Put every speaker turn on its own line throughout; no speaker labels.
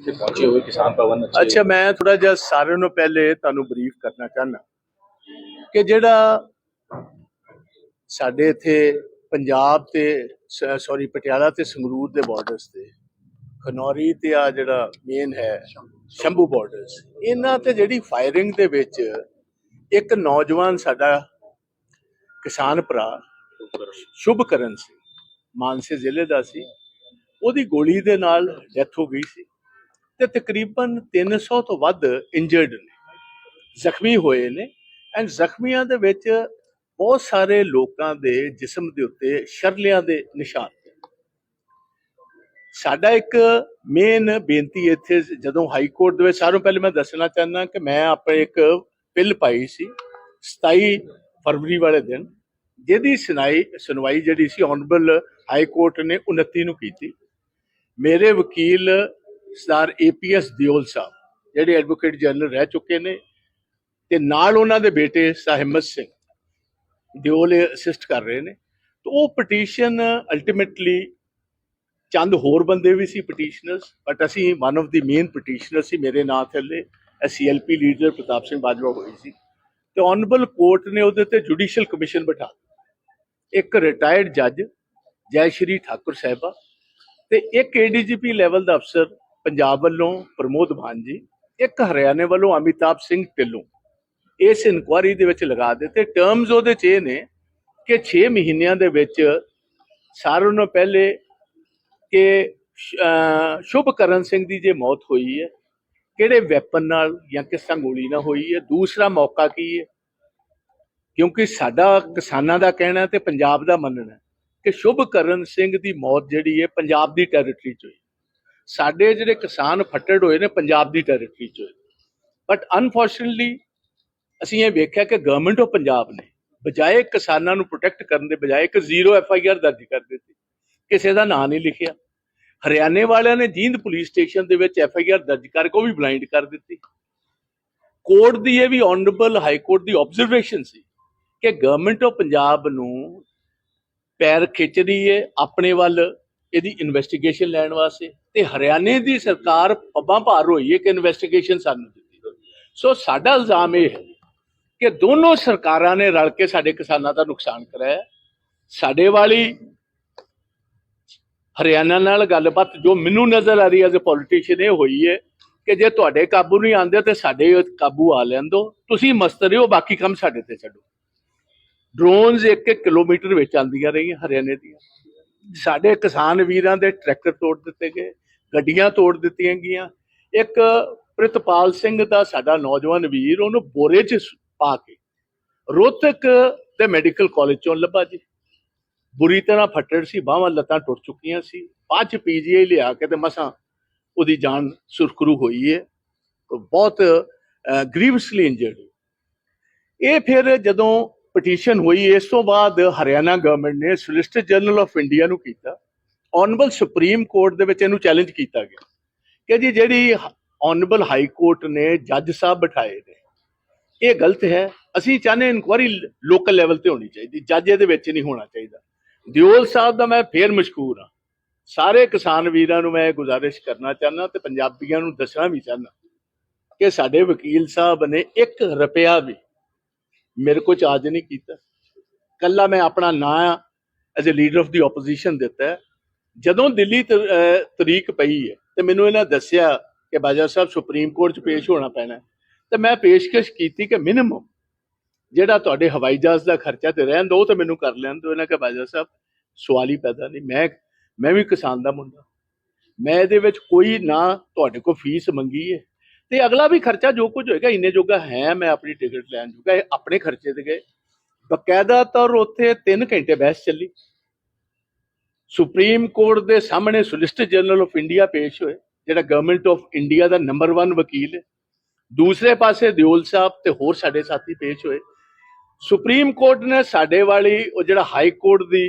ਇੱਥੇ ਪਹੁੰਚੇ ਹੋਏ ਕਿਸਾਨ ਭਵਨ
ਅੱਛਾ ਮੈਂ ਥੋੜਾ ਜਿਹਾ ਸਾਰਿਆਂ ਨੂੰ ਪਹਿਲੇ ਤੁਹਾਨੂੰ ਬਰੀਫ ਕਰਨਾ ਚਾਹਨਾ ਕਿ ਜਿਹੜਾ ਸਾਡੇ ਇੱਥੇ ਪੰਜਾਬ ਤੇ ਸੌਰੀ ਪਟਿਆਲਾ ਤੇ ਸੰਗਰੂਰ ਦੇ ਬਾਰਡਰਸ ਤੇ, ਖਨੌਰੀ ਤੇ ਆ ਜਿਹੜਾ ਮੇਨ ਹੈ ਸ਼ੰਭੂ ਬਾਰਡਰਸ ਇਹਨਾਂ ਤੇ ਜਿਹੜੀ ਫਾਇਰਿੰਗ ਦੇ ਵਿੱਚ ਇੱਕ ਨੌਜਵਾਨ ਸਾਡਾ ਕਿਸਾਨ ਭਰਾ ਸ਼ੁਭਕਰਨ ਸਿੰਘ ਮਾਨਸੇ ਜ਼ਿਲ੍ਹੇ ਦਾ ਸੀ, ਉਹਦੀ ਗੋਲੀ ਦੇ ਨਾਲ ਡੈਥ ਹੋ ਗਈ ਸੀ। ਤੇ ਤਕਰੀਬਨ 300 ਤੋਂ ਵੱਧ ਇੰਜਰਡ ਨੇ। ਜ਼ਖਮੀ ਹੋਏ ਨੇ ਐਂਡ ਜ਼ਖਮੀਆਂ ਦੇ ਵਿੱਚ ਬਹੁਤ ਸਾਰੇ ਲੋਕਾਂ ਦੇ ਜਿਸਮ ਦੇ ਉੱਤੇ ਸ਼ਰਲਿਆਂ ਦੇ ਨਿਸ਼ਾਨ ਸਾਡਾ ਇੱਕ ਮੇਨ ਬੇਨਤੀ ਇੱਥੇ ਜਦੋਂ ਹਾਈ ਕੋਰਟ ਦੇ ਵਿੱਚ ਸਾਰੋਂ ਪਹਿਲੇ ਮੈਂ ਦੱਸਣਾ ਚਾਹੁੰਦਾ ਕਿ ਮੈਂ ਆਪਣੇ ਇੱਕ ਬਿੱਲ ਪਾਈ ਸੀ 27 ਫਰਵਰੀ ਵਾਲੇ ਦਿਨ, ਜਿਹਦੀ ਸੁਣਾਈ, ਸੁਣਵਾਈ ਜਿਹੜੀ ਸੀ ਆਨਰੇਬਲ ਹਾਈ ਕੋਰਟ ਨੇ 29 ਨੂੰ ਕੀਤੀ। ਮੇਰੇ ਵਕੀਲ ਸਰਦਾਰ ਏਪੀਐਸ ਦਿਓਲ ਸਾਹਿਬ, ਜਿਹੜੇ ਐਡਵੋਕੇਟ ਜਨਰਲ ਰਹਿ ਚੁੱਕੇ ਨੇ, ਤੇ ਨਾਲ ਉਹਨਾਂ ਦੇ ਬੇਟੇ ਸਾਹਿਮਤ ਸਿੰਘ ਦਿਓਲ ਅਸਿਸਟ ਕਰ ਰਹੇ ਨੇ। ਤਾਂ ਉਹ ਪਟੀਸ਼ਨ ਅਲਟੀਮੇਟਲੀ ਚੰਦ ਹੋਰ ਬੰਦੇ ਵੀ ਸੀ ਪਟੀਸ਼ਨਰਸ ਬਟ ਅਸੀਂ one of the main petitioner ਸੀ ਮੇਰੇ ਨਾਂ ਥੱਲੇ ਸੀਐਲਪੀ ਲੀਡਰ ਪ੍ਰਤਾਪ ਸਿੰਘ ਬਾਜਵਾ ਹੋਈ ਸੀ। ਤੇ ਆਨਰੇਬਲ ਕੋਰਟ ਨੇ ਉਹਦੇ ਤੇ ਜੁਡੀਸ਼ੀਅਲ ਕਮਿਸ਼ਨ ਬਿਠਾ ਇੱਕ ਰਿਟਾਇਰਡ ਜੱਜ ਜੈ ਸ਼੍ਰੀ ਠਾਕੁਰ ਸਾਹਿਬਾ ਤੇ ਇੱਕ ਏਡੀਜੀਪੀ ਲੈਵਲ ਦਾ ਅਫਸਰ ਪੰਜਾਬ ਵੱਲੋਂ ਪ੍ਰਮੋਦ ਭਾਨ ਜੀ ਇੱਕ ਹਰਿਆਣੇ ਵੱਲੋਂ ਅਮਿਤਾਭ ਸਿੰਘ ਢਿੱਲੋਂ ਇਸ ਇਨਕੁਆਰੀ ਦੇ ਵਿੱਚ ਲਗਾ ਦਿੱਤੇ। ਟਰਮਸ ਉਹਦੇ ਚ ਇਹ ਨੇ ਕਿ 6 ਮਹੀਨਿਆਂ ਦੇ ਵਿੱਚ ਸਾਰਿਆਂ ਨੂੰ ਪਹਿਲੇ ਕਿ ਅਹ, ਸ਼ੁਭਕਰਨ ਸਿੰਘ ਦੀ ਜੇ ਮੌਤ ਹੋਈ ਹੈ ਕਿਹੜੇ ਵੈਪਨ ਨਾਲ ਜਾਂ ਕਿਸ ਤਰ੍ਹਾਂ ਗੋਲੀ ਨਾਲ ਹੋਈ ਹੈ ਦੂਸਰਾ ਮੌਕਾ ਕੀ ਹੈ? ਕਿਉਂਕਿ ਸਾਡਾ ਕਿਸਾਨਾਂ ਦਾ ਕਹਿਣਾ ਤੇ ਪੰਜਾਬ ਦਾ ਮੰਨਣਾ ਹੈ ਕਿ ਸ਼ੁਭਕਰਨ ਸਿੰਘ ਦੀ ਮੌਤ ਜਿਹੜੀ ਹੈ ਪੰਜਾਬ ਦੀ ਟੈਰੀਟਰੀ 'ਚ ਹੋਈ। ਸਾਡੇ ਜਿਹੜੇ ਕਿਸਾਨ ਫੱਟੜ ਹੋਏ ਨੇ ਪੰਜਾਬ ਦੀ ਟੈਰੀਟਰੀ 'ਚ ਬਟ ਅਨਫੋਰਚੂਨਟਲੀ ਅਸੀਂ ਇਹ ਵੇਖਿਆ ਕਿ ਗਵਰਨਮੈਂਟ ਆਫ ਪੰਜਾਬ ਨੇ ਬਜਾਏ ਕਿਸਾਨਾਂ ਨੂੰ ਪ੍ਰੋਟੈਕਟ ਕਰਨ ਦੇ ਬਜਾਏ ਇੱਕ ਜ਼ੀਰੋ ਐਫ ਆਈ ਆਰ ਦਰਜ ਕਰ ਦਿੱਤੀ। ਕਿਸੇ ਦਾ ਨਾਂ ਨਹੀਂ ਲਿਖਿਆ। ਹਰਿਆਣੇ ਵਾਲਿਆਂ ਨੇ ਜੀਂਦ ਪੁਲਿਸ ਸਟੇਸ਼ਨ ਦੇ ਵਿੱਚ ਐਫ ਆਈ ਆਰ ਦਰਜ ਕਰਕੇ ਉਹ ਵੀ ਬਲਾਈਂਡ ਕਰ ਦਿੱਤੀ। ਕੋਰਟ ਦੀ ਇਹ ਵੀ ਆਨਰੇਬਲ ਹਾਈ ਕੋਰਟ ਦੀ ਆਬਜ਼ਰਵੇਸ਼ਨ ਸੀ ਕਿ ਗਵਰਨਮੈਂਟ ਆਫ ਪੰਜਾਬ ਨੂੰ ਪੈਰ ਖਿੱਚ ਰਹੀ ਹੈ ਆਪਣੇ ਵੱਲ ਇਹਦੀ ਇਨਵੈਸਟੀਗੇਸ਼ਨ ਲੈਣ ਵਾਸਤੇ ਤੇ ਹਰਿਆਣੇ ਦੀ ਸਰਕਾਰ ਪੱਬਾਂ ਭਾਰ ਹੋਈ ਹੈ ਕਿ ਇਨਵੈਸਟੀਗੇਸ਼ਨ ਸਾਨੂੰ ਦਿੱਤੀ। ਸੋ ਸਾਡਾ ਇਲਜ਼ਾਮ ਇਹ ਹੈ ਕਿ ਦੋਨੋਂ ਸਰਕਾਰਾਂ ਨੇ ਰਲ ਕੇ ਸਾਡੇ ਕਿਸਾਨਾਂ ਦਾ ਨੁਕਸਾਨ ਕਰਾਇਆ। ਸਾਡੇ ਵਾਲੀ ਹਰਿਆਣਾ ਨਾਲ ਗੱਲਬਾਤ ਜੋ ਮੈਨੂੰ ਨਜ਼ਰ ਆ ਰਹੀ ਹੈ ਐਜ਼ ਅ ਪੋਲੀਟੀਸ਼ੀਅਨ ਇਹ ਹੋਈ ਹੈ ਕਿ ਜੇ ਤੁਹਾਡੇ ਕਾਬੂ ਨਹੀਂ ਆਉਂਦੇ ਤੇ ਸਾਡੇ ਕਾਬੂ ਆ ਲੈਣ ਦਿਓ ਤੁਸੀਂ ਮਸਤ ਰਹੋ, ਬਾਕੀ ਕੰਮ ਸਾਡੇ ਤੇ ਛੱਡੋ। ਡਰੋਨਸ 1 ਕਿਲੋਮੀਟਰ ਵਿੱਚ ਆਉਂਦੀਆਂ ਰਹੀਆਂ ਹਰਿਆਣੇ ਦੀਆਂ। ਸਾਡੇ ਕਿਸਾਨ ਵੀਰਾਂ ਦੇ ਟਰੈਕਟਰ ਤੋੜ ਦਿੱਤੇ ਗਏ, ਗੱਡੀਆਂ ਤੋੜ ਦਿੱਤੀਆਂ ਗਈਆਂ। ਇੱਕ ਪ੍ਰਿਤਪਾਲ ਸਿੰਘ ਦਾ ਸਾਡਾ ਨੌਜਵਾਨ ਵੀਰ, ਉਹਨੂੰ ਬੋਰੇ 'ਚ ਪਾ ਕੇ ਰੋਤਕ ਦੇ ਮੈਡੀਕਲ ਕਾਲਜ ਚੋਂ ਲੱਭਾ ਜੀ। ਬੁਰੀ ਤਰ੍ਹਾਂ ਫੱਟੜ ਸੀ ਬਾਹਾਂ ਲੱਤਾਂ ਟੁੱਟ ਚੁੱਕੀਆਂ ਸੀ। ਬਾਅਦ ਚ ਪੀਜੀਆਈ ਲਿਆ ਕੇ ਤੇ ਮਸਾਂ ਉਹਦੀ ਜਾਨ ਸੁਰਖਰੂ ਹੋਈ ਹੈ ਬਹੁਤ ਗ੍ਰੀਵਸਲੀ ਇੰਜਰਡ ਇਹ ਫਿਰ ਜਦੋਂ ਪਟੀਸ਼ਨ ਹੋਈ, ਇਸ ਤੋਂ ਬਾਅਦ ਹਰਿਆਣਾ ਗਵਰਨਮੈਂਟ ਨੇ ਸੋਲਿਸਿਟਰ ਜਨਰਲ ਆਫ ਇੰਡੀਆ ਨੂੰ ਕੀਤਾ ਆਨਰੇਬਲ ਸੁਪਰੀਮ ਕੋਰਟ ਦੇ ਵਿੱਚ ਇਹਨੂੰ ਚੈਲੰਜ ਕੀਤਾ ਗਿਆ, ਕਿ ਜੀ ਜਿਹੜੀ ਆਨਰੇਬਲ ਹਾਈ ਕੋਰਟ ਨੇ ਜੱਜ ਸਾਹਿਬ ਬਿਠਾਏ ਨੇ, ਇਹ ਗਲਤ ਹੈ, ਅਸੀਂ ਚਾਹੁੰਦੇ ਇਨਕੁਆਰੀ ਲੋਕਲ ਲੈਵਲ ਤੇ ਹੋਣੀ ਚਾਹੀਦੀ, ਜੱਜ ਇਹਦੇ ਵਿੱਚ ਨਹੀਂ ਹੋਣਾ ਚਾਹੀਦਾ। ਦਿਓਲ ਸਾਹਿਬ ਦਾ ਮੈਂ ਫੇਰ ਮਸ਼ਕੂਰ ਹਾਂ, ਸਾਰੇ ਕਿਸਾਨ ਵੀਰਾਂ ਨੂੰ ਮੈਂ ਗੁਜ਼ਾਰਿਸ਼ ਕਰਨਾ ਚਾਹੁੰਦਾ ਤੇ ਪੰਜਾਬੀਆਂ ਨੂੰ ਦੱਸਣਾ ਵੀ ਚਾਹੁੰਦਾ ਕਿ ਸਾਡੇ ਵਕੀਲ ਸਾਹਿਬ ਨੇ 1 ਰੁਪਿਆ ਵੀ ਮੇਰੇ ਕੋਲ ਚਾਰਜ ਨਹੀਂ ਕੀਤਾ। ਕੱਲਾ ਮੈਂ ਆਪਣਾ ਨਾਂ as a leader of the opposition ਦਿੱਤਾ ਜਦੋਂ ਦਿੱਲੀ ਤ- ਤਰੀਕ ਪਈ ਹੈ, ਤੇ ਮੈਨੂੰ ਇਹਨਾਂ ਦੱਸਿਆ ਕਿ ਬਾਜਾ ਸਾਹਿਬ ਸੁਪਰੀਮ ਕੋਰਟ 'ਚ ਪੇਸ਼ ਹੋਣਾ ਪੈਣਾ ਹੈ। ਤੇ ਮੈਂ ਪੇਸ਼ਕਸ਼ ਕੀਤੀ ਕਿ ਮਿਨੀਮਮ ਜਿਹੜਾ ਤੁਹਾਡੇ ਹਵਾਈ ਜਹਾਜ਼ ਦਾ ਖਰਚਾ ਤੇ ਰਹਿਣ ਦੋ, ਉਹ ਤੇ ਮੈਨੂੰ ਕਰ ਲੈਣ ਦਿਓ। ਇਹਨਾਂ ਕਿ ਬਾਜਾ ਸਾਹਿਬ, ਸਵਾਲ ਹੀ ਪੈਦਾ ਨਹੀਂ। ਮੈਂ ਮੈਂ ਵੀ ਕਿਸਾਨ ਦਾ ਮੁੰਡਾ। ਮੈਂ ਇਹਦੇ ਵਿੱਚ ਕੋਈ ਨਾ ਤੁਹਾਡੇ ਕੋਲ ਫੀਸ ਮੰਗੀ ਹੈ। ਤੇ ਅਗਲਾ ਵੀ ਖਰਚਾ ਜੋ ਕੁਝ ਹੋਏਗਾ ਇੰਨੇ ਜੋਗਾ ਹੈ ਮੈਂ ਆਪਣੀ ਟਿਕਟ ਲੈਣ ਜੋਗਾ ਇਹ ਆਪਣੇ ਖਰਚੇ ਤੇ ਗਏ ਬਕਾਇਦਾ ਤੌਰ ਉੱਥੇ 3 ਘੰਟੇ ਬਹਿਸ ਚੱਲੀ ਸੁਪਰੀਮ ਕੋਰਟ ਦੇ ਸਾਹਮਣੇ ਸੋਲਿਸਿਟਰ ਜਨਰਲ ਆਫ ਇੰਡੀਆ ਪੇਸ਼ ਹੋਏ ਜਿਹੜਾ ਗਵਰਨਮੈਂਟ ਆਫ ਇੰਡੀਆ ਦਾ ਨੰਬਰ 1 ਵਕੀਲ ਹੈ ਦੂਸਰੇ ਪਾਸੇ ਦਿਓਲ ਸਾਹਿਬ ਤੇ ਹੋਰ ਸਾਡੇ ਸਾਥੀ ਪੇਸ਼ ਹੋਏ ਸੁਪਰੀਮ ਕੋਰਟ ਨੇ ਸਾਡੇ ਵਾਲੀ ਉਹ ਜਿਹੜਾ ਹਾਈ ਕੋਰਟ ਦੀ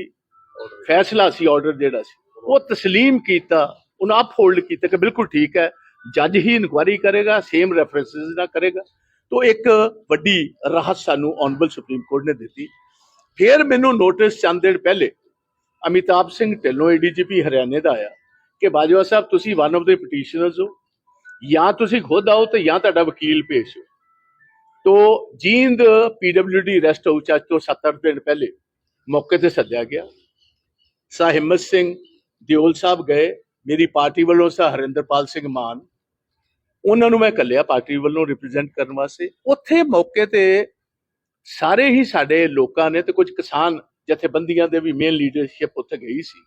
ਫੈਸਲਾ ਸੀ ਆਰਡਰ ਜਿਹੜਾ ਸੀ ਉਹ تسلیم ਕੀਤਾ ਉਹਨਾਂ ਅਪਹੋਲਡ ਕੀਤਾ ਕਿ ਬਿਲਕੁਲ ਠੀਕ ਹੈ ਜੱਜ ਹੀ ਇਨਕੁਆਇਰੀ ਕਰੇਗਾ ਸੇਮ ਰੈਫਰੈਂਸਸ ਨਾ ਕਰੇਗਾ। ਤੋਂ ਇੱਕ ਵੱਡੀ ਰਾਹਤ ਸਾਨੂੰ ਆਨਰੇਬਲ ਸੁਪਰੀਮ ਕੋਰਟ ਨੇ ਦਿੱਤੀ। ਫਿਰ ਮੈਨੂੰ ਨੋਟਿਸ ਚੰਦ ਦਿਨ ਪਹਿਲੇ ਅਮਿਤਾਭ ਸਿੰਘ ਢਿੱਲੋਂ ਏਡੀਜੀਪੀ ਹਰਿਆਣੇ ਦਾ ਆਇਆ ਕਿ, ਬਾਜਵਾ ਸਾਹਿਬ, ਤੁਸੀਂ ਵਨ ਆਫ ਦੇ ਪਟੀਸ਼ਨਰਸ ਹੋ। ਜਾਂ ਤੁਸੀਂ ਖੁਦ ਆਓ ਤੇ ਜਾਂ ਤੁਹਾਡਾ ਵਕੀਲ ਭੇਜੋ ਤੋ ਜੀਂਦ ਪੀਡਬਲਯੂਡੀ ਰੈਸਟ ਹਾਊਸ ਅੱਜ ਤੋਂ 7-8 ਦਿਨ ਪਹਿਲੇ ਮੌਕੇ ਤੇ ਸੱਦਿਆ ਗਿਆ। ਸਾ ਹਿੰਮਤ ਸਿੰਘ ਦਿਓਲ ਸਾਹਿਬ ਗਏ। ਮੇਰੀ ਪਾਰਟੀ ਵੱਲੋਂ ਸਾ ਹਰਿੰਦਰਪਾਲ ਸਿੰਘ ਮਾਨ ਉਹਨਾਂ ਨੂੰ ਮੈਂ ਕੱਲਿਆ ਪਾਰਟੀ ਵੱਲੋਂ ਰਿਪਰੈਜ਼ੈਂਟ ਕਰਨ ਵਾਸਤੇ, ਉੱਥੇ ਮੌਕੇ ਤੇ ਸਾਰੇ ਹੀ ਸਾਡੇ ਲੋਕਾਂ ਨੇ ਤੇ ਕੁਝ ਕਿਸਾਨ ਜਥੇਬੰਦੀਆਂ ਦੇ ਵੀ ਮੇਨ ਲੀਡਰਸ਼ਿਪ ਉੱਥੇ ਗਈ ਸੀ।